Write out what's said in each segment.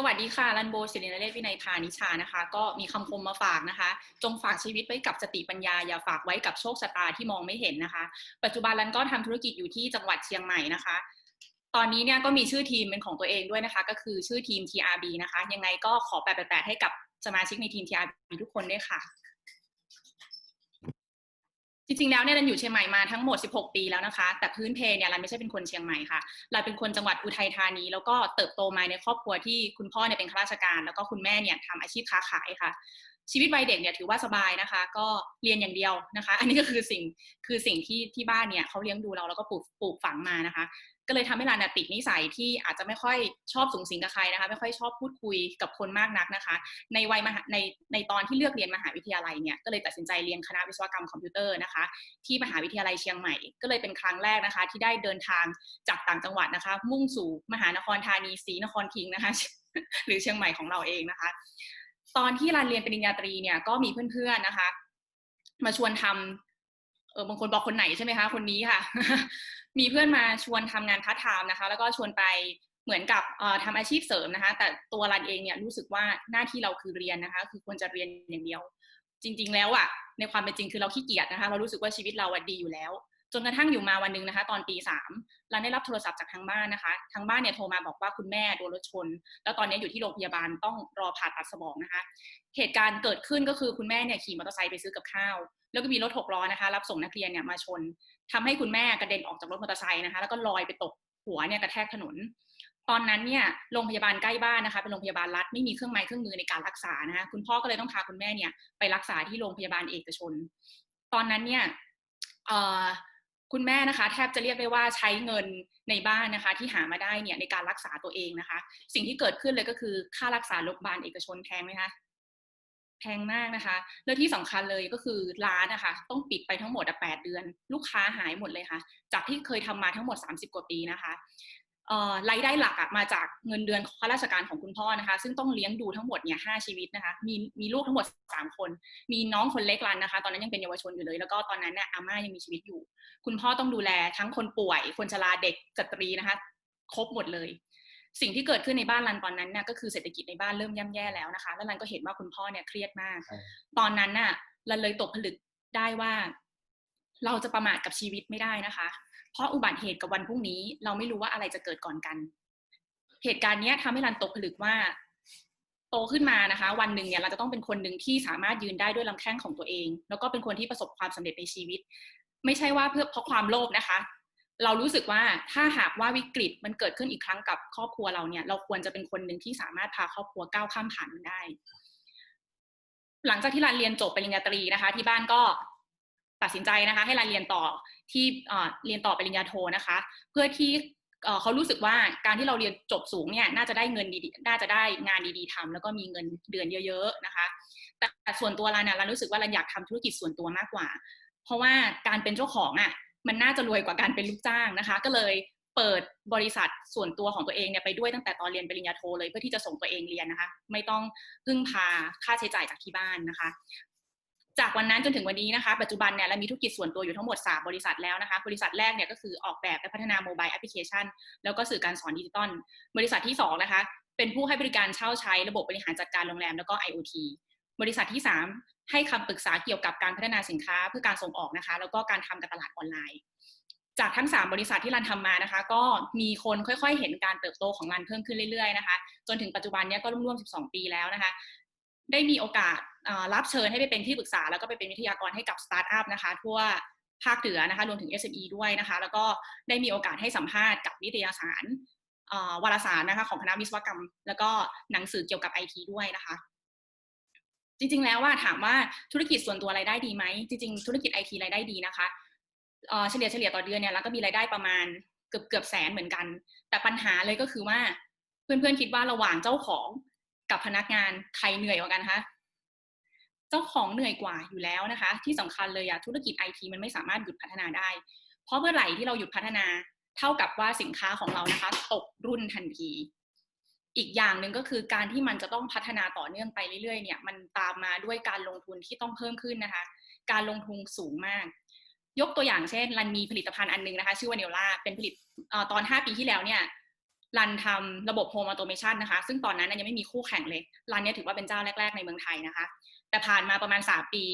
สวัสดีค่ะรันโบศิรินเรศวินัยพานิชานะคะ ก็มีคำคมมาฝากนะคะ จงฝากชีวิตไว้กับสติปัญญา อย่าฝากไว้กับโชคชะตาที่มองไม่เห็นนะคะ ปัจจุบันรันก็ทำธุรกิจอยู่ที่จังหวัดเชียงใหม่นะคะ ตอนนี้เนี่ยก็มีชื่อทีมเป็นของตัวเองด้วยนะคะ ก็คือชื่อทีม TRB นะคะ ยังไงก็ขอแปดแปดให้กับสมาชิกในทีม TRB ทุกคนด้วยค่ะ จริงๆ แล้วเนี่ยรันอยู่เชียงใหม่มาทั้งหมด 16 ปีแล้วนะคะ แต่พื้นเพเนี่ยรันไม่ใช่เป็นคนเชียงใหม่ค่ะเราเป็นคนจังหวัดอุทัยธานี แล้วก็เติบโตมาในครอบครัวที่คุณพ่อเนี่ยเป็นข้าราชการ แล้วก็คุณแม่เนี่ยทำอาชีพค้าขายค่ะ ชีวิตวัยเด็กเนี่ยถือว่าสบายนะคะ ก็เรียนอย่างเดียวนะคะ อันนี้ก็คือสิ่งคือสิ่งที่ที่บ้านเนี่ยเขาเลี้ยงดูเราแล้วก็ปลูกปลูกฝังมานะคะ ก็เลยทำให้รันติดนิสัยที่อาจจะไม่ค่อยชอบสูงสิงกับใครนะคะ ไม่ค่อยชอบพูดคุยกับคนมากนักนะคะ ในวัยมหาในในตอนที่เลือกเรียนมหาวิทยาลัยเนี่ยก็เลยตัดสินใจเรียนคณะวิศวกรรมคอมพิวเตอร์นะคะ ที่มหาวิทยาลัยเชียงใหม่ ก็เลยเป็นครั้งแรกนะคะ ที่ได้เดินทางจากต่างจังหวัดนะคะ มุ่งสู่มหานครธานีศรีนครทิงนะคะหรือเชียงใหม่ของเราเองนะคะ ตอนที่รันเรียนปริญญาตรีเนี่ยก็มีเพื่อนๆนะคะ มาชวนทำเออบางคนบอกคนไหนใช่ไหมคะ คนนี้ค่ะ มีเพื่อนมาชวนทำงานพาร์ทไทม์นะคะ แล้วก็ชวนไปเหมือนกับทำอาชีพเสริมนะคะ แต่ตัวรันเองเนี่ยรู้สึกว่าหน้าที่เราคือเรียนนะคะ คือควรจะเรียนอย่างเดียว จริง ๆ แล้วอะในความเป็นจริงคือเราขี้เกียจนะคะ เรารู้สึกว่าชีวิตเราอะดีอยู่แล้ว จนกระทั่งอยู่มาวันหนึ่งนะคะ ตอนปีสามเราได้รับโทรศัพท์จากทางบ้านนะคะทางบ้านเนี่ยโทรมาบอกว่าคุณแม่โดนรถชน แล้วตอนนี้อยู่ที่โรงพยาบาลต้องรอผ่าตัดสมองนะคะ เหตุการณ์เกิดขึ้นก็คือคุณแม่เนี่ยขี่มอเตอร์ไซค์ไปซื้อกับข้าว แล้วก็มีรถหกล้อนะคะ รับส่งนักเรียนเนี่ยมาชนทำให้คุณแม่กระเด็นออกจากรถมอเตอร์ไซค์นะคะ แล้วก็ลอยไปตกหัวเนี่ยกระแทกถนนตอนนั้นเนี่ยโรงพยาบาลใกล้บ้านนะคะเป็นโรงพยาบาลรัฐไม่มีเครื่องไม้เครื่องมือในการรักษานะคะคุณพ่อก็เลยต้องพาคุณแม่เนี่ยไปรักษาที่โรงพยาบาลเอกชน ตอนนั้นเนี่ย คุณแม่นะคะแทบจะเรียกได้ว่าใช้เงินในบ้านนะคะ ที่หามาได้เนี่ยในการรักษาตัวเองนะคะ สิ่งที่เกิดขึ้นเลยก็คือค่ารักษาโรงพยาบาลเอกชนแพงไหมคะแพงมากนะคะ แล้วที่สำคัญเลยก็คือร้านนะคะ ต้องปิดไปทั้งหมดแปดเดือน ลูกค้าหายหมดเลยค่ะ จากที่เคยทำมาทั้งหมด 30 กว่าปีนะคะ รายได้หลักอะมาจากเงินเดือนข้าราชการของคุณพ่อนะคะ ซึ่งต้องเลี้ยงดูทั้งหมดเนี่ยห้าชีวิตนะคะ มีมีลูกทั้งหมดสามคน มีน้องคนเล็กรันนะคะ ตอนนั้นยังเป็นเยาวชนอยู่เลย แล้วก็ตอนนั้นเนี่ยอาม่ายังมีชีวิตอยู่ คุณพ่อต้องดูแลทั้งคนป่วย คนชราเด็กสตรีนะคะ ครบหมดเลย สิ่งที่เกิดขึ้นในบ้านรันตอนนั้นเนี่ยก็คือเศรษฐกิจในบ้านเริ่มย่ำแย่แล้วนะคะ แล้วรันก็เห็นว่าคุณพ่อเนี่ยเครียดมาก ตอนนั้นน่ะรันเลยตกผลึกได้ว่า เราจะประมาทกับชีวิตไม่ได้นะคะ เพราะอุบัติเหตุกับวันพรุ่งนี้เราไม่รู้ว่าอะไรจะเกิดก่อนกัน เหตุการณ์นี้ทำให้รันตกผลึกว่า โตขึ้นมานะคะ วันหนึ่งเนี่ยเราจะต้องเป็นคนหนึ่งที่สามารถยืนได้ด้วยลำแข้งของตัวเอง แล้วก็เป็นคนที่ประสบความสำเร็จในชีวิต ไม่ใช่ว่าเพื่อเพราะความโลภนะคะ เรารู้สึกว่าถ้าหากว่าวิกฤตมันเกิดขึ้นอีกครั้งกับครอบครัวเราเนี่ย เราควรจะเป็นคนหนึ่งที่สามารถพาครอบครัวก้าวข้ามผ่านมันได้ หลังจากที่รันเรียนจบปริญญาตรีนะคะ ที่บ้านก็ตัดสินใจนะคะ ให้รันเรียนต่อ ที่เรียนต่อปริญญาโทนะคะ เพื่อที่เขารู้สึกว่าการที่เราเรียนจบสูงเนี่ยน่าจะได้เงินดีน่าจะได้งานดีๆทำแล้วก็มีเงินเดือนเยอะ ๆนะคะ แต่ส่วนตัวเราเนี่ยเรารู้สึกว่าเราอยากทำธุรกิจส่วนตัวมากกว่า เพราะว่าการเป็นเจ้าของอะมันน่าจะรวยกว่าการเป็นลูกจ้างนะคะ ก็เลยเปิดบริษัทส่วนตัวของตัวเองเนี่ยไปด้วยตั้งแต่ตอนเรียนปริญญาโทเลยเพื่อที่จะส่งตัวเองเรียนนะคะ ไม่ต้องพึ่งพาค่าใช้จ่ายจากที่บ้านนะคะ จากวันนั้นจนถึงวันนี้นะคะ ปัจจุบันเนี่ยเรามีธุรกิจส่วนตัวอยู่ทั้งหมด 3 บริษัทแล้วนะคะ บริษัทแรกเนี่ยก็คือออกแบบและพัฒนาโมบายแอปพลิเคชันแล้วก็สื่อการสอนดิจิตอลบริษัทที่ 2 นะคะ เป็นผู้ให้บริการเช่าใช้ระบบบริหารจัดการโรงแรมแล้วก็ IoT บริษัทที่ 3 ให้คำปรึกษาเกี่ยวกับการพัฒนาสินค้าเพื่อการส่งออกนะคะ แล้วก็การทำการตลาดออนไลน์ จากทั้ง 3 บริษัทที่รันทำมานะคะ ก็มีคนค่อยๆ เห็นการเติบโตของรันเพิ่มขึ้นเรื่อยๆนะคะ จนถึงปัจจุบันนี้ก็ร่วมๆ 12 ปีแล้วนะคะ ได้มีโอกาสรับเชิญให้ไปเป็นที่ปรึกษา แล้วก็ไปเป็นวิทยากรให้กับสตาร์ทอัพนะคะทั่วภาคเหนือนะคะรวมถึง SME ด้วยนะคะ แล้วก็ได้มีโอกาสให้สัมภาษณ์กับนิตยสารวารสารนะคะของคณะวิศวกรรม แล้วก็หนังสือเกี่ยวกับไอทีด้วยนะคะ จริงๆแล้วว่าถามว่าธุรกิจส่วนตัวรายได้ดีไหมจริงๆธุรกิจไอทีรายได้ดีนะคะเฉลี่ยเฉลี่ยต่อเดือนเนี่ยแล้วก็มีรายได้ประมาณเกือบเกือบแสนเหมือนกัน แต่ปัญหาเลยก็คือว่าเพื่อนๆคิดว่าระหว่างเจ้าของ กับพนักงานใครเหนื่อยกว่ากันคะเจ้าของเหนื่อยกว่าอยู่แล้วนะคะ ที่สำคัญเลยอะธุรกิจไอทีมันไม่สามารถหยุดพัฒนาได้ เพราะเมื่อไหร่ที่เราหยุดพัฒนา เท่ากับว่าสินค้าของเรานะคะ ตกรุ่นทันที อีกอย่างหนึ่งก็คือการที่มันจะต้องพัฒนาต่อเนื่องไปเรื่อยๆ เนี่ย มันตามมาด้วยการลงทุนที่ต้องเพิ่มขึ้นนะคะ การลงทุนสูงมาก ยกตัวอย่างเช่นรันมีผลิตภัณฑ์อันนึงนะคะ ชื่อว่าเนล่าเป็นผลิตตอน 5 ปีที่แล้วเนี่ย รันทำระบบโฮมออโตเมชันนะคะ ซึ่งตอนนั้นยังไม่มีคู่แข่งเลยรันเนี่ยถือว่าเป็นเจ้าแรก ๆ ในเมืองไทยนะคะ แต่ผ่านมาประมาณ 3 ปี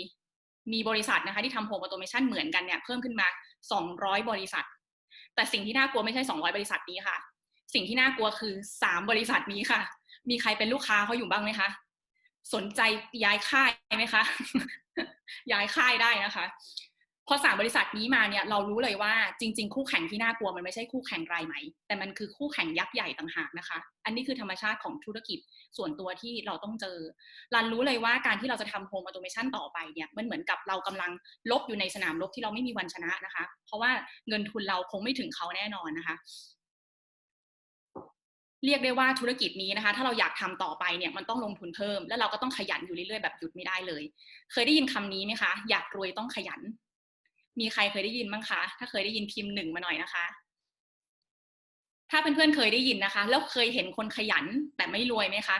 มีบริษัทนะคะที่ทำโฮมออโตเมชันเหมือนกันเนี่ยเพิ่มขึ้นมา 200 บริษัท แต่สิ่งที่น่ากลัวไม่ใช่ 200 บริษัทนี้ค่ะ สิ่งที่น่ากลัวคือ 3 บริษัทนี้ค่ะ มีใครเป็นลูกค้าเขาอยู่บ้างไหมคะ สนใจย้ายค่ายไหมคะ ย้ายค่ายได้นะคะ พอสามบริษัทนี้มาเนี่ยเรารู้เลยว่าจริง ๆ คู่แข่งที่น่ากลัวมันไม่ใช่คู่แข่งรายไหม่ แต่มันคือคู่แข่งยักษ์ใหญ่ต่างหากนะคะ อันนี้คือธรรมชาติของธุรกิจส่วนตัวที่เราต้องเจอ รันรู้เลยว่าการที่เราจะทำโฮมออโตเมชันต่อไปเนี่ยมันเหมือนกับเรากำลังลบอยู่ในสนามรบที่เราไม่มีวันชนะนะคะ เพราะว่าเงินทุนเราคงไม่ถึงเขาแน่นอนนะคะเรียกได้ว่าธุรกิจนี้นะคะ ถ้าเราอยากทำต่อไปเนี่ยมันต้องลงทุนเพิ่ม แล้วเราก็ต้องขยันอยู่เรื่อยๆแบบหยุดไม่ได้เลย เคยได้ยินคำนี้ไหมคะ อยากรวยต้องขยัน มีใครเคยได้ยินบ้างคะ ถ้าเคยได้ยินพิมพ์หนึ่งมาหน่อยนะคะ ถ้าเพื่อนๆเคยได้ยินนะคะ แล้วเคยเห็นคนขยันแต่ไม่รวยไหมคะ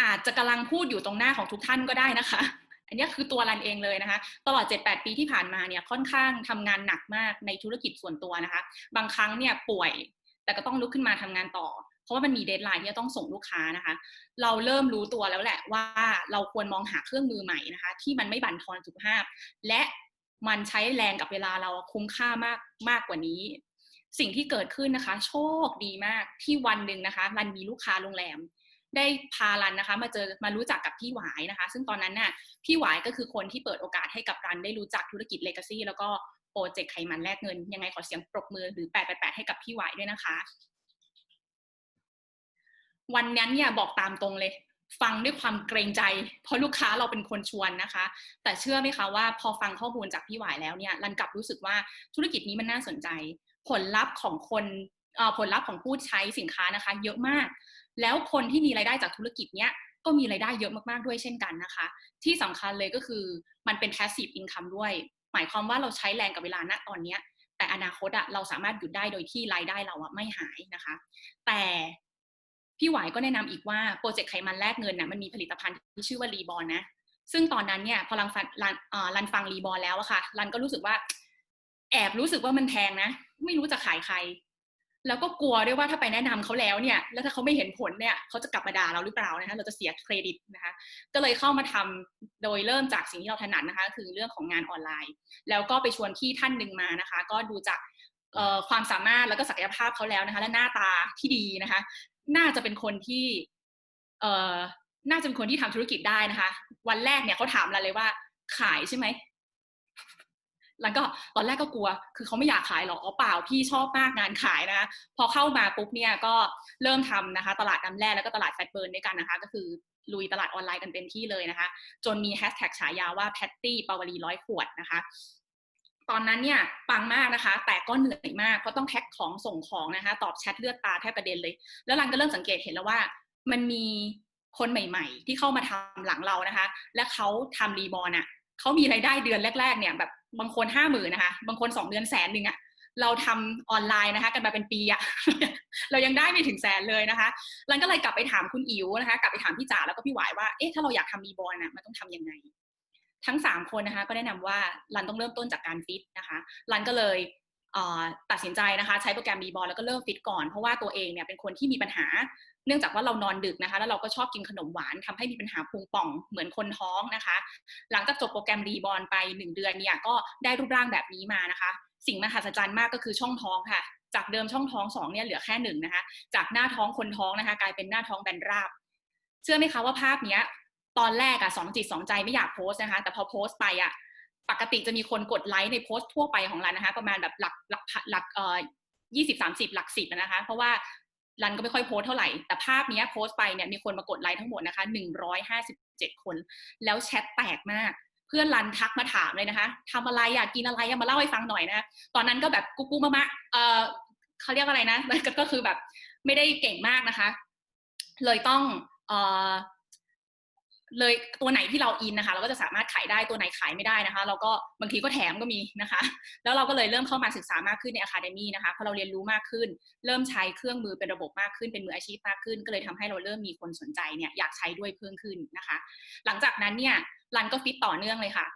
อาจจะกำลังพูดอยู่ตรงหน้าของทุกท่านก็ได้นะคะ อันนี้คือตัวรันเองเลยนะคะ ตลอด 7-8 ปีที่ผ่านมาเนี่ยค่อนข้างทำงานหนักมากในธุรกิจส่วนตัวนะคะ บางครั้งเนี่ยป่วยแต่ก็ต้องลุกขึ้นมาทำงานต่อ เพราะว่ามันมีเดทไลน์ที่จะต้องส่งลูกค้านะคะ เราเริ่มรู้ตัวแล้วแหละว่าเราควรมองหาเครื่องมือใหม่นะคะ ที่มันไม่บั่นทอนสุขภาพ และมันใช้แรงกับเวลาเราคุ้มค่ามากมากกว่านี้ สิ่งที่เกิดขึ้นนะคะ โชคดีมากที่วันหนึ่งนะคะรันมีลูกค้าโรงแรม ได้พารันนะคะ มาเจอมารู้จักกับพี่หวายนะคะ ซึ่งตอนนั้นน่ะพี่หวายก็คือคนที่เปิดโอกาสให้กับรันได้รู้จักธุรกิจเลกาซี่แล้วก็โปรเจกต์ไขมันแลกเงิน ยังไงขอเสียงปรบมือหรือแปดแปดให้กับพี่หวายด้วยนะคะ วันนั้นเนี่ยบอกตามตรงเลย ฟังด้วยความเกรงใจ เพราะลูกค้าเราเป็นคนชวนนะคะ แต่เชื่อไหมคะว่าพอฟังข้อมูลจากพี่หวายแล้วเนี่ยรันกลับรู้สึกว่าธุรกิจนี้มันน่าสนใจ ผลลัพธ์ของคนผลลัพธ์ของผู้ใช้สินค้านะคะ เยอะมาก แล้วคนที่มีรายได้จากธุรกิจเนี้ยก็มีรายได้เยอะมากๆด้วยเช่นกันนะคะ ที่สำคัญเลยก็คือมันเป็น passive income ด้วย หมายความว่าเราใช้แรงกับเวลาณตอนเนี้ยแต่อนาคตอะเราสามารถหยุดได้โดยที่รายได้เราอะไม่หายนะคะ แต่ พี่หวายก็แนะนำอีกว่าโปรเจกต์ไขมันแลกเงินนะ่ะมันมีผลิตภัณฑ์ที่ชื่อว่ารีบอลนะ ซึ่งตอนนั้นเนี่ยพอรันฟังรันรันฟังรีบอลแล้วอะค่ะรันก็รู้สึกว่า แอบรู้สึกว่ามันแพงนะ ไม่รู้จะขายใคร แล้วก็กลัวด้วยว่าถ้าไปแนะนำเขาแล้วเนี่ย แล้วถ้าเขาไม่เห็นผลเนี่ยเขาจะกลับมาด่าเราหรือเปล่านะคะเราจะเสียเครดิตนะคะ ก็เลยเข้ามาทำโดยเริ่มจากสิ่งที่เราถนัดนะคะ คือเรื่องของงานออนไลน์ แล้วก็ไปชวนพี่ท่านหนึ่งมานะคะ ก็ดูจากความสามารถแล้วก็ศักยภาพเขาแล้วนะคะ และหน้าตาที่ดีนะคะ น่าจะเป็นคนที่เอ่อน่าจะเป็นคนที่ทำธุรกิจได้นะคะ วันแรกเนี่ยเขาถามเราเลยว่า ขายใช่ไหมแล้วก็ตอนแรกก็กลัว คือเขาไม่อยากขายหรอกอ๋อเปล่าพี่ชอบมากงานขายนะ พอเข้ามาปุ๊บเนี่ยก็เริ่มทำนะคะ ตลาดน้ำแร่แล้วก็ตลาดแฟตเบิร์นด้วยกันนะคะ ก็คือลุยตลาดออนไลน์กันเต็มที่เลยนะคะ จนมีแฮชแท็กฉายาว่าแพตตี้ปาวลีร้อยขวดนะคะ ตอนนั้นเนี่ยปังมากนะคะ แต่ก็เหนื่อยมากเพราะต้องแพ็คของส่งของนะคะ ตอบแชทเลือดตาแทบกระเด็นเลย แล้วรันก็เริ่มสังเกตเห็นแล้วว่า มันมีคนใหม่ ๆ ที่เข้ามาทำหลังเรานะคะ และเขาทำรีบอลอะเขามีรายได้เดือนแรก ๆ เนี่ยแบบบางคนห้าหมื่นนะคะ บางคนสองเดือนแสนหนึ่งอะเราทำออนไลน์นะคะ กันมาเป็นปีอะเรายังได้ไม่ถึงแสนเลยนะคะรันก็เลยกลับไปถามคุณอิ๋วนะคะ กลับไปถามพี่จ๋าแล้วก็พี่หวายว่าเอ๊ะถ้าเราอยากทำรีบอลน่ะมันต้องทํำยังไง ทั้ง 3 คนนะคะ ก็แนะนำว่ารันต้องเริ่มต้นจากการฟิตนะคะรันก็เลยตัดสินใจนะคะใช้โปรแกรมบีบอลแล้วก็เริ่มฟิตก่อนเพราะว่าตัวเองเนี่ยเป็นคนที่มีปัญหา เนื่องจากว่าเรานอนดึกนะคะแล้วเราก็ชอบกินขนมหวานทำให้มีปัญหาพุงป่องเหมือนคนท้องนะคะ หลังจากจบโปรแกรมรีบอลไป 1 เดือนเนี่ยก็ได้รูปร่างแบบนี้มานะคะ สิ่งมหัศจรรย์มากก็คือช่องท้องค่ะ จากเดิมช่องท้อง2เนี่ยเหลือแค่หนึ่งนะคะ จากหน้าท้องคนท้องนะคะ กลายเป็นหน้าท้องแบนราบ เชื่อไหมคะว่าภาพเนี้ย ตอนแรกอะสองจิตสองใจไม่อยากโพสนะคะ แต่พอโพสไปอะปกติจะมีคนกดไลค์ในโพสต์ทั่วไปของรันนะคะ ประมาณแบบหลักหลักหลักเอ่อยี่สิบสามสิบหลักสิบนะคะ เพราะว่ารันก็ไม่ค่อยโพสเท่าไหร่ แต่ภาพนี้โพสต์ไปเนี่ยมีคนมากดไลค์ทั้งหมดนะคะหนึ่งร้อยห้าสิบเจ็ดคน แล้วแชทแตกมาก เพื่อนรันทักมาถามเลยนะคะทำอะไรอยากกินอะไรมาเล่าให้ฟังหน่อยนะตอนนั้นก็แบบกุ๊กมะเออเขาเรียกอะไรนะก็คือแบบไม่ได้เก่งมากนะคะ เลยต้องเออ เลยตัวไหนที่เราอินนะคะ เราก็จะสามารถขายได้ตัวไหนขายไม่ได้นะคะ เราก็บางทีก็แถมก็มีนะคะ แล้วเราก็เลยเริ่มเข้ามาศึกษามากขึ้นในอะคาเดมี่นะคะพอเราเรียนรู้มากขึ้น เริ่มใช้เครื่องมือเป็นระบบมากขึ้นเป็นมืออาชีพมากขึ้น ก็เลยทำให้เราเริ่มมีคนสนใจเนี่ยอยากใช้ด้วยเพิ่มขึ้นนะคะ หลังจากนั้นเนี่ยรันก็ฟิตต่อเนื่องเลยค่ะ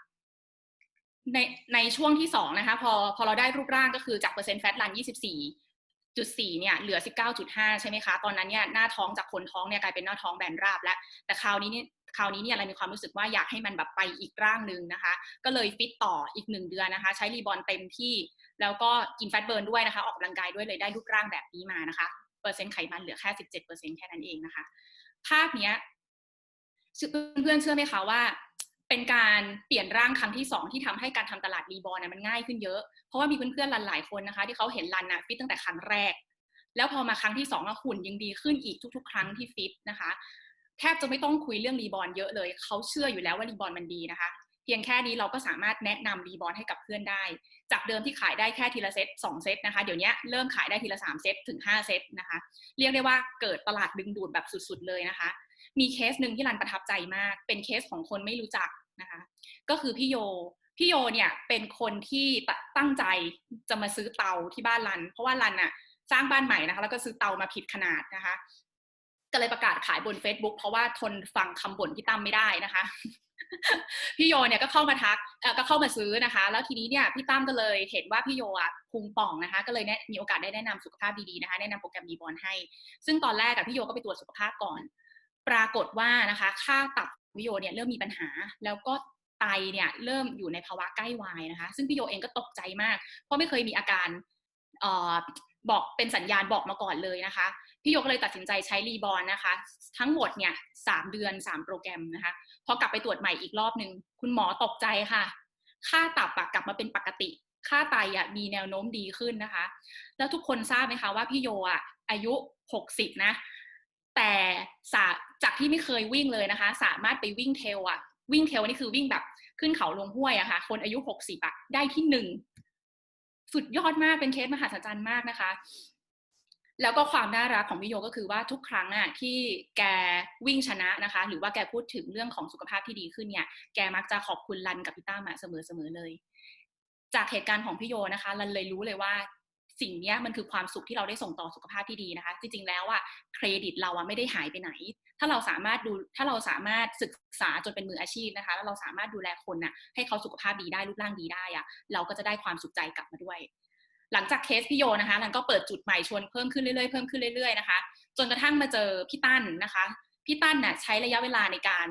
ในในช่วงที่สองนะคะพอพอเราได้รูปร่างก็คือจากเปอร์เซ็นต์แฟตรัน 24จุดสี่เนี่ยเหลือ 19.5 ใช่ไหมคะ ตอนนั้นเนี่ยหน้าท้องจากคนท้องเนี่ยกลายเป็นหน้าท้องแบนราบแล้ว แต่คราวนี้เนี่ย คราวนี้เนี่ยเรามีความรู้สึกว่าอยากให้มันแบบไปอีกร่างหนึ่งนะคะ ก็เลยฟิตต่ออีกหนึ่งเดือนนะคะ ใช้รีบอลเต็มที่ แล้วก็กินแฟตเบิร์นด้วยนะคะ ออกกำลังกายด้วยเลยได้รูปร่างแบบนี้มานะคะ เปอร์เซ็นต์ไขมันเหลือแค่17%แค่นั้นเองนะคะ ภาพเนี้ยเพื่อนๆเชื่อไหมคะว่าเป็นการเปลี่ยนร่างครั้งที่สองที่ทำให้การทำตลาดรีบอลนะมันง่ายขึ้นเยอะ เพราะว่ามีเพื่อนๆรันหลายคนนะคะ ที่เขาเห็นรันนะฟิตตั้งแต่ครั้งแรก แล้วพอมาครั้งที่สองหุ่นยังดีขึ้นอีกทุก ๆ ครั้งที่ฟิตนะคะ แทบจะไม่ต้องคุยเรื่องรีบอลเยอะเลย เขาเชื่ออยู่แล้วว่ารีบอลมันดีนะคะ เพียงแค่นี้เราก็สามารถแนะนำรีบอลให้กับเพื่อนได้ จากเดิมที่ขายได้แค่ทีละเซตสองเซตนะคะ เดี๋ยวนี้เริ่มขายได้ทีละสามเซตถึงห้าเซตนะคะ เรียกได้ว่าเกิดตลาดดึงดูดแบบสุดๆเลยนะคะ มีเคสหนึ่งที่รันประทับใจมาก เป็นเคสของคนไม่รู้จักนะคะ ก็คือพี่โยพี่โยเนี่ยเป็นคนที่ตั้งใจจะมาซื้อเตาที่บ้านรัน เพราะว่ารันอะสร้างบ้านใหม่นะคะแล้วก็ซื้อเตามาผิดขนาดนะคะ ก็เลยประกาศขายบน Facebook เพราะว่าทนฟังคำบ่นพี่ตั้มไม่ได้นะคะ พี่โยเนี่ยก็เข้ามาทักก็เข้ามาซื้อนะคะ แล้วทีนี้เนี่ยพี่ตั้มก็เลยเห็นว่าพี่โยอะพุงป่องนะคะ ก็เลยมีโอกาสได้แนะนำสุขภาพดีๆนะคะ แนะนำโปรแกรมดีบอลให้ ซึ่งตอนแรกกับพี่โยก็ไปตรวจสุขภาพก่อน ปรากฏว่านะคะ ค่าตับพี่โยเนี่ยเริ่มมีปัญหาแล้วก็ไตเนี่ยเริ่มอยู่ในภาวะใกล้วายนะคะ ซึ่งพี่โยเองก็ตกใจมาก เพราะไม่เคยมีอาการออบอกเป็นสัญญาณบอกมาก่อนเลยนะคะ พี่โยก็เลยตัดสินใจใช้รีบอลนะคะ ทั้งหมดเนี่ยสามเดือนสามโปรแกรมนะคะ พอกลับไปตรวจใหม่อีกรอบหนึ่งคุณหมอตกใจค่ะ ค่าตับกลับมาเป็นปกติ ค่าไตอะมีแนวโน้มดีขึ้นนะคะ แล้วทุกคนทราบไหมคะว่าพี่โยอะอายุหกสิบนะ แต่จากที่ไม่เคยวิ่งเลยนะคะ สามารถไปวิ่งเทลอะวิ่งเทลนี่คือวิ่งแบบขึ้นเขาลงห้วยอะคะ่ะ คนอายุหกสิบอะได้ที่หนึ่งสุดยอดมากเป็นเคสมหัศจรรย์มากนะคะ แล้วก็ความน่ารักของพี่โยก็คือว่าทุกครั้งอะที่แกวิ่งชนะนะคะ หรือว่าแกพูดถึงเรื่องของสุขภาพที่ดีขึ้นเนี่ย แกมักจะขอบคุณรันกับพี่ต้ามาเสมอๆเลย จากเหตุการณ์ของพี่โยนะคะรันเลยรู้เลยว่าสิ่งนี้มันคือความสุขที่เราได้ส่งต่อสุขภาพที่ดีนะคะ จริงๆแล้วอะเครดิตเราอะไม่ได้หายไปไหน ถ้าเราสามารถดูถ้าเราสามารถศึกษาจนเป็นมืออาชีพนะคะ แล้วเราสามารถดูแลคนน่ะให้เขาสุขภาพดีได้รูปร่างดีได้อะเราก็จะได้ความสุขใจกลับมาด้วย หลังจากเคสพี่โยนะคะนันก็เปิดจุดใหม่ชวนเพิ่มขึ้นเรื่อยๆเพิ่มขึ้นเรื่อยๆนะคะจนกระทั่งมาเจอพี่ตั้นนะคะพี่ตั้นน่ะใช้ระยะเวลาในการ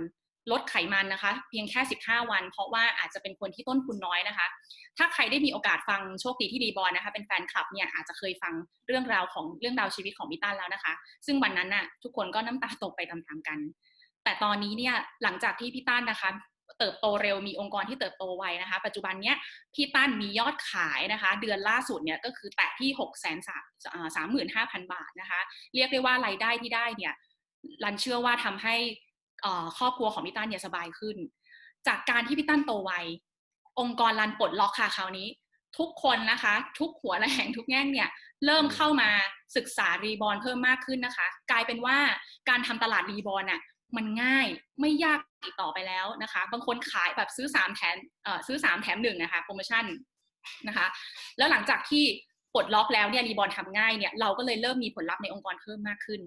ลดไขมันนะคะ เพียงแค่ 15 วัน เพราะว่าอาจจะเป็นคนที่ต้นทุนน้อยนะคะ ถ้าใครได้มีโอกาสฟังโชคดีที่ดีบอลนะคะ เป็นแฟนคลับเนี่ยอาจจะเคยฟังเรื่องราวของเรื่องราวชีวิตของพี่ตั้นแล้วนะคะ ซึ่งวันนั้นน่ะทุกคนก็น้ำตาตกไปตามๆกัน แต่ตอนนี้เนี่ยหลังจากที่พี่ตั้นนะคะ เติบโตเร็วมีองค์กรที่เติบโตไวนะคะ ปัจจุบันเนี้ยพี่ตั้นมียอดขายนะคะ เดือนล่าสุดเนี่ยก็คือแตะที่6กแสนสามหมื่นห้าพันบาทนะคะ เรียกได้ว่ารายได้ที่ได้เนี่ยรันเชื่อว่าทำให้ครอบครัวของพี่ตั้นเนี่ยสบายขึ้น จากการที่พี่ตั้นโตไวองค์กรรันปลดล็อกค่ะคราวนี้ ทุกคนนะคะ ทุกหัวแหล่งทุกแง่งเนี่ยเริ่มเข้ามาศึกษารีบอลเพิ่มมากขึ้นนะคะ กลายเป็นว่าการทำตลาดรีบอลน่ะ มันง่ายไม่ยากติดต่อไปแล้วนะคะ บางคนขายแบบซื้อ3แถมซื้อ 3 แถมหนึ่งนะคะโปรโมชั่นนะคะ แล้วหลังจากที่ปลดล็อกแล้วเนี่ยรีบอลทำง่ายเนี่ยเราก็เลยเริ่มมีผลลัพธ์ในองค์กรเพิ่มมากขึ้น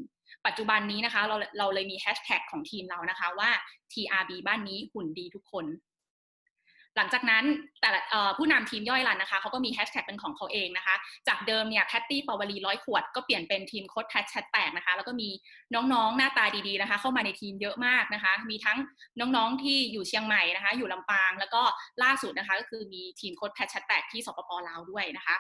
ปัจจุบันนี้นะคะเราเราเลยมีแฮชแท็กของทีมเรานะคะว่า TRB บ้านนี้หุ่นดีทุกคน หลังจากนั้นแต่ผู้นำทีมย่อยรันนะคะเขาก็มีแฮชแท็กเป็นของเขาเองนะคะ จากเดิมเนี่ยแพตตี้ปาวลีร้อยขวดก็เปลี่ยนเป็นทีมโค้ดแพทแชทแตกนะคะ แล้วก็มีน้องๆหน้าตาดีๆนะคะ เข้ามาในทีมเยอะมากนะคะ มีทั้งน้องๆที่อยู่เชียงใหม่นะคะ อยู่ลำปางแล้วก็ล่าสุดนะคะ ก็คือมีทีมโค้ดแพทแชทแตกที่สปปลาวด้วยนะคะ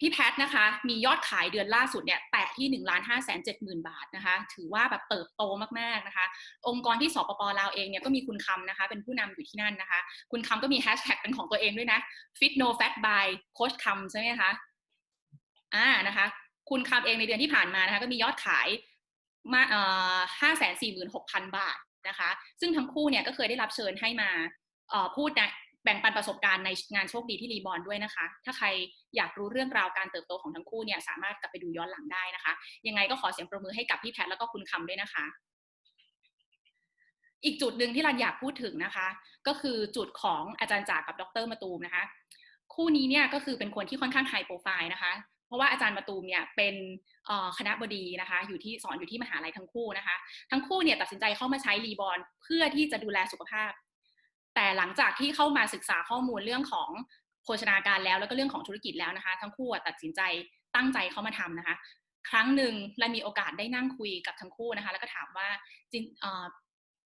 พี่แพทนะคะ มียอดขายเดือนล่าสุดเนี่ยแตะที่1นึ่งล้านห้าแสนเจ็ดหมื่นบาทนะคะ ถือว่าแบบเติบโตมากๆนะคะ องค์กรที่สปปลาวเองเนี่ยก็มีคุณคำนะคะ เป็นผู้นำอยู่ที่นั่นนะคะ คุณคำก็มีแฮชแท็กเป็นของตัวเองด้วยนะ fit no fat by โค้ชคำใช่ไหมคะอ่านะคะ คุณคำเองในเดือนที่ผ่านมานะคะ ก็มียอดขายมาเอ่อห้าแสนสี่หมื่นหกพันบาทนะคะ ซึ่งทั้งคู่เนี่ยก็เคยได้รับเชิญให้มาพูดนะ แบ่งปันประสบการณ์ในงานโชคดีที่รีบอลด้วยนะคะ ถ้าใครอยากรู้เรื่องราวการเติบโตของทั้งคู่เนี่ยสามารถกลับไปดูย้อนหลังได้นะคะ ยังไงก็ขอเสียงประมือให้กับพี่แพทแล้วก็คุณคำด้วยนะคะ อีกจุดหนึ่งที่รันอยากพูดถึงนะคะ ก็คือจุดของอาจารย์จากกับดรมาตูมนะคะ คู่นี้เนี่ยก็คือเป็นคนที่ค่อนข้างไฮโปรไฟล์นะคะเพราะว่าอาจารย์มาตูมเนี่ยเป็นคณะบดีนะคะ อยู่ที่สอนอยู่ที่มหาลัยทั้งคู่นะคะ ทั้งคู่เนี่ยตัดสินใจเข้ามาใช้รีบอลเพื่อที่จะดูแลสุขภาพ แต่หลังจากที่เข้ามาศึกษาข้อมูลเรื่องของโภชนาการแล้วแล้วก็เรื่องของธุรกิจแล้วนะคะ ทั้งคู่ตัดสินใจตั้งใจเข้ามาทำนะคะ ครั้งหนึ่งรันมีโอกาสได้นั่งคุยกับทั้งคู่นะคะ แล้วก็ถามว่าจริง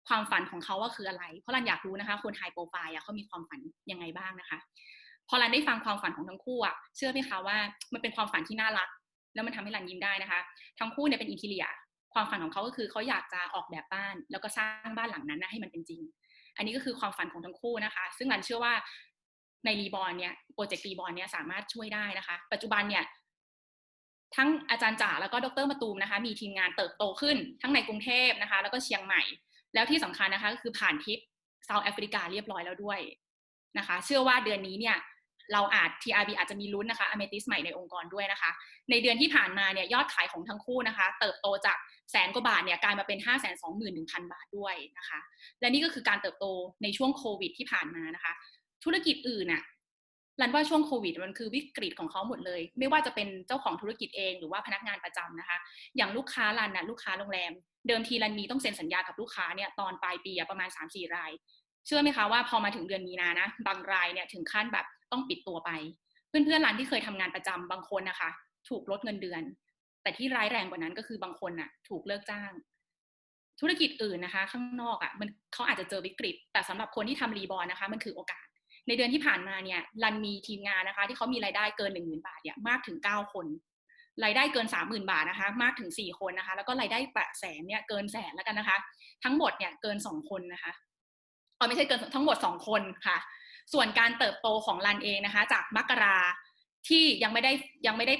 ความฝันของเขาว่าคืออะไร เพราะรันอยากรู้นะคะ คนไฮโปรไฟล์เขามีความฝันยังไงบ้างนะคะ พอรันได้ฟังความฝันของทั้งคู่อะเชื่อไหมคะว่ามันเป็นความฝันที่น่ารัก แล้วมันทำให้รันยิ้มได้นะคะ ทั้งคู่เนี่ยเป็นอินทีเลียความฝันของเขาก็คือเขาอยากจะออกแบบบ้าน แล้วก็สร้างบ้านหลังนั้นนะให้มันเป็นจริง อันนี้ก็คือความฝันของทั้งคู่นะคะ ซึ่งรันเชื่อว่าในรีบอลเนี่ยโปรเจกต์รีบอลเนี่ยสามารถช่วยได้นะคะ ปัจจุบันเนี่ยทั้งอาจารย์จ๋าแล้วก็ดรมาตูมนะคะ มีทีมงานเติบโตขึ้น ทั้งในกรุงเทพนะคะ แล้วก็เชียงใหม่ แล้วที่สำคัญนะคะก็คือผ่านทริปเซาท์แอฟริกาเรียบร้อยแล้วด้วยนะคะ เชื่อว่าเดือนนี้เนี่ย เราอาจ TRB อาจจะมีลุ้นนะคะอเมติสใหม่ในองค์กรด้วยนะคะ ในเดือนที่ผ่านมาเนี่ยยอดขายของทั้งคู่นะคะ เติบโตจากแสนกว่าบาทเนี่ยกลายมาเป็น 5 2 1 0 0 0 บาทด้วยนะคะ และนี่ก็คือการเติบโตในช่วงโควิดที่ผ่านมานะคะ ธุรกิจอื่นน่ะรันว่าช่วงโควิดมันคือวิกฤตของเขาหมดเลย ไม่ว่าจะเป็นเจ้าของธุรกิจเองหรือว่าพนักงานประจำนะคะ อย่างลูกค้ารันนะลูกค้าโรงแรม เดิมทีรันมีต้องเซ็นสัญญากับลูกค้าเนี่ยตอนปลายปีประมาณ 3-4 ราย เชื่อไหมคะว่าพอมาถึงเดือนมีนานะ บางรายเนี่ยถึงขั้นแบบ ต้องปิดตัวไป เพื่อนๆรันที่เคยทำงานประจำบางคนนะคะ ถูกลดเงินเดือน แต่ที่ร้ายแรงกว่านั้นก็คือบางคนน่ะ ถูกเลิกจ้าง ธุรกิจอื่นนะคะ ข้างนอกอะ่ะมันเขาอาจจะเจอวิกฤต แต่สำหรับคนที่ทำรีบอลนะคะ มันคือโอกาส ในเดือนที่ผ่านมาเนี่ยรันมีทีมงานนะคะ ที่เขามีรายได้เกินหนึ่งหมื่นบาทเนี่ยมากถึงเก้าคนรายได้เกินสามหมื่นบาทนะคะ มากถึงสี่คนนะคะ แล้วก็รายได้แปะแสนเนี่ยเกินแสนแล้วกันนะคะ ทั้งหมดเนี่ยเกินสองคนนะคะเออไม่ใช่เกินทั้งหมดสองคนค่ะ ส่วนการเติบโตของรันเองนะคะ จากมกราที่ยังไม่ได้ยังไม่ได้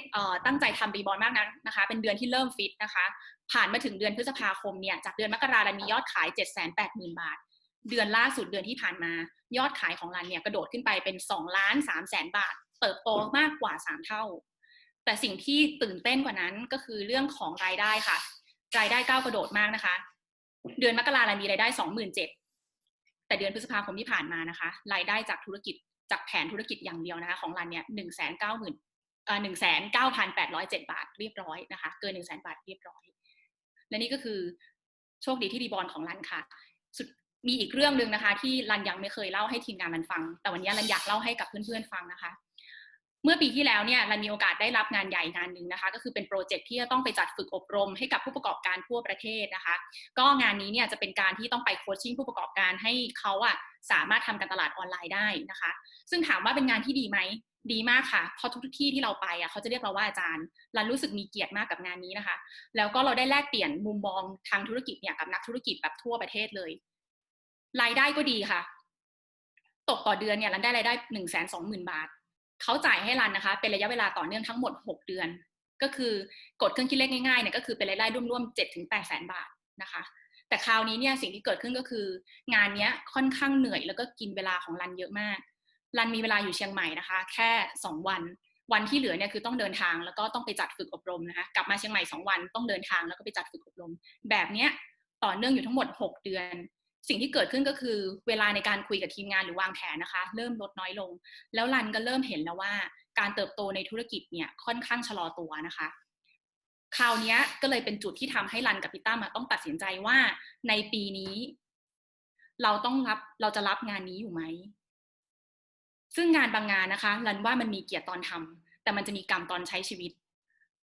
ตั้งใจทำรีบอลมากนั้นะคะ เป็นเดือนที่เริ่มฟิตนะคะ ผ่านมาถึงเดือนพฤษภาคมเนี่ยจากเดือนมกรารันมียอดขาย 7 8 0 0 0 0 บาท เดือนล่าสุดเดือนที่ผ่านมา ยอดขายของรันเนี่ยกระโดดขึ้นไปเป็น2ล้าน3แสนบาท เติบโตมากกว่า 3 เท่า แต่สิ่งที่ตื่นเต้นกว่านั้นก็คือเรื่องของรายได้ค่ะ รายได้ก้าวกระโดดมากนะคะ เดือนมกรารันมีรายได้ 27,000 แต่เดือนพฤษภาคมที่ผ่านมานะคะรายได้จากธุรกิจจากแผนธุรกิจอย่างเดียวนะคะ ของรันเนี่ยหนึ่งแสนเก้าหมื่นเอ่อหนึ่งแสนเก้าพันแปดร้อยเจ็ดบาทเรียบร้อยนะคะ เกินหนึ่งแสนบาทเรียบร้อย และนี่ก็คือโชคดีที่ดีบอลของรันค่ะสุดมีอีกเรื่องหนึ่งนะคะ ที่รันยังไม่เคยเล่าให้ทีมงานรันฟัง แต่วันนี้รันอยากเล่าให้กับเพื่อนๆฟังนะคะ เมื่อปีที่แล้วเนี่ยรันมีโอกาสได้รับงานใหญ่งานหนึ่งนะคะ ก็คือเป็นโปรเจกต์ที่จะต้องไปจัดฝึกอบรมให้กับผู้ประกอบการทั่วประเทศนะคะ ก็งานนี้เนี่ยจะเป็นการที่ต้องไปโคชชิ่งผู้ประกอบการให้เขาอะสามารถทำการตลาดออนไลน์ได้นะคะ ซึ่งถามว่าเป็นงานที่ดีไหมดีมากค่ะเพราะทุกที่ที่เราไปอะเขาจะเรียกเราว่าอาจารย์รันรู้สึกมีเกียรติมากกับงานนี้นะคะ แล้วก็เราได้แลกเปลี่ยนมุมมองทางธุรกิจเนี่ยกับนักธุรกิจแบบทั่วประเทศเลย รายได้ก็ดีค่ะ ตกต่อเดือนเนี่ยรันได้รายได้หนึ่งแสนสองหมื่นบาท เขาจ่ายให้รันนะคะ เป็นระยะเวลาต่อเนื่องทั้งหมดหกเดือน ก็คือกดเครื่องคิดเลขง่ายๆเนี่ยก็คือเป็นรายได้ร่วมๆเจ็ดถึงแปดแสนบาทนะคะ แต่คราวนี้เนี่ยสิ่งที่เกิดขึ้นก็คือ งานนี้ค่อนข้างเหนื่อยแล้วก็กินเวลาของรันเยอะมากรันมีเวลาอยู่เชียงใหม่นะคะ แค่สองวัน วันที่เหลือเนี่ยคือต้องเดินทางแล้วก็ต้องไปจัดฝึกอบรมนะคะกลับมาเชียงใหม่สองวันต้องเดินทางแล้วก็ไปจัดฝึกอบรม แบบเนี้ยต่อเนื่องอยู่ทั้งหมดหกเดือน สิ่งที่เกิดขึ้นก็คือเวลาในการคุยกับทีมงานหรือวางแผนนะคะ เริ่มลดน้อยลง แล้วรันก็เริ่มเห็นแล้วว่าการเติบโตในธุรกิจเนี่ยค่อนข้างชะลอตัวนะคะ คราวนี้ก็เลยเป็นจุดที่ทำให้รันกับพี่ตั้มาต้องตัดสินใจว่าในปีนี้ เราต้องรับเราจะรับงานนี้อยู่ไหมซึ่งงานบางงานนะคะรันว่ามันมีเกียรติตอนทำแต่มันจะมีกรรมตอนใช้ชีวิต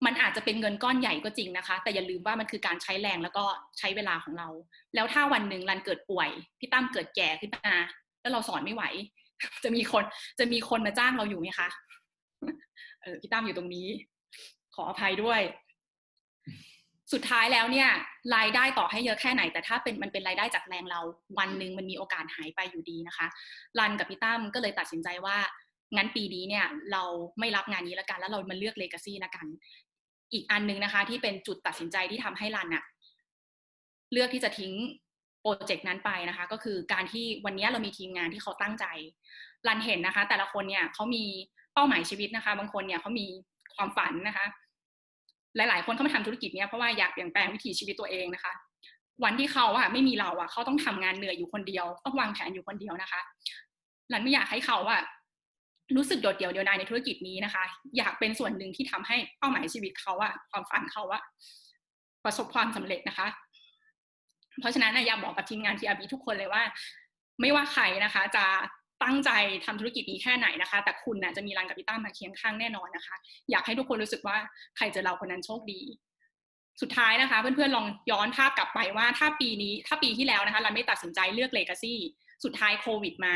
มันอาจจะเป็นเงินก้อนใหญ่ก็จริงนะคะ แต่อย่าลืมว่ามันคือการใช้แรงแล้วก็ใช้เวลาของเรา แล้วถ้าวันหนึ่งรันเกิดป่วยพี่ตั้มเกิดแก่ขึ้นมาแล้วเราสอนไม่ไหว จะมีคนจะมีคนมาจ้างเราอยู่ไหมคะเออพี่ตั้มอยู่ตรงนี้ ขออภัยด้วย สุดท้ายแล้วเนี่ย รายได้ต่อให้เยอะแค่ไหน แต่ถ้าเป็นมันเป็นรายได้จากแรงเรา วันหนึ่งมันมีโอกาสหายไปอยู่ดีนะคะ รันกับพี่ตั้มก็เลยตัดสินใจว่างั้นปีนี้เนี่ยเราไม่รับงานนี้แล้วกัน แล้วเรามาเลือกเลกาซี่แล้วกัน อีกอันนึงนะคะ ที่เป็นจุดตัดสินใจที่ทำให้รันอะเลือกที่จะทิ้งโปรเจกต์นั้นไปนะคะ ก็คือการที่วันนี้เรามีทีมงานที่เขาตั้งใจ รันเห็นนะคะ แต่ละคนเนี่ยเขามีเป้าหมายชีวิตนะคะ บางคนเนี่ยเขามีความฝันนะคะ หลาย ๆ คนเขามาทำธุรกิจเนี่ยเพราะว่าอยากเปลี่ยนแปลงวิถีชีวิตตัวเองนะคะ วันที่เขาอะไม่มีเราอะเขาต้องทำงานเหนื่อยอยู่คนเดียว ต้องวางแผนอยู่คนเดียวนะคะรันไม่อยากให้เขาอะ รู้สึกโดดเดี่ยวเดียวดายในธุรกิจนี้นะคะ อยากเป็นส่วนหนึ่งที่ทำให้เป้าหมายชีวิตเขาอะความฝันเขาอะประสบความสำเร็จนะคะ เพราะฉะนั้นอยากบอกกับทีมงานทีอาร์บีทุกคนเลยว่า ไม่ว่าใครนะคะ จะตั้งใจทำธุรกิจนี้แค่ไหนนะคะ แต่คุณนะจะมีรันกับพี่ตั้มมาเคียงข้างแน่นอนนะคะ อยากให้ทุกคนรู้สึกว่าใครเจอเราคนนั้นโชคดี สุดท้ายนะคะ เพื่อนๆลองย้อนภาพกลับไปว่าถ้าปีนี้ถ้าปีที่แล้วนะคะ เรันไม่ตัดสินใจเลือกเลกาซี่สุดท้ายโควิดมา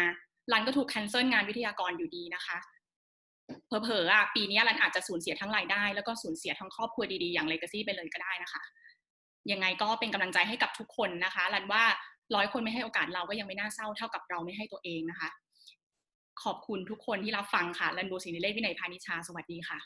รันก็ถูกแคนเซิลงานวิทยากรอยู่ดีนะคะเผลอๆอะปีนี้รันอาจจะสูญเสียทั้งรายได้ แล้วก็สูญเสียทั้งครอบครัวดีๆ อย่างเลกาซี่ไปเลยก็ได้นะคะยังไงก็เป็นกำลังใจให้กับทุกคนนะคะรันว่าร้อยคนไม่ให้โอกาสเราก็ยังไม่น่าเศร้าเท่ากับเราไม่ให้ตัวเองนะคะ ขอบคุณทุกคนที่รับฟังค่ะรันโบสินิเลศวินัยพานิชาสวัสดีค่ะ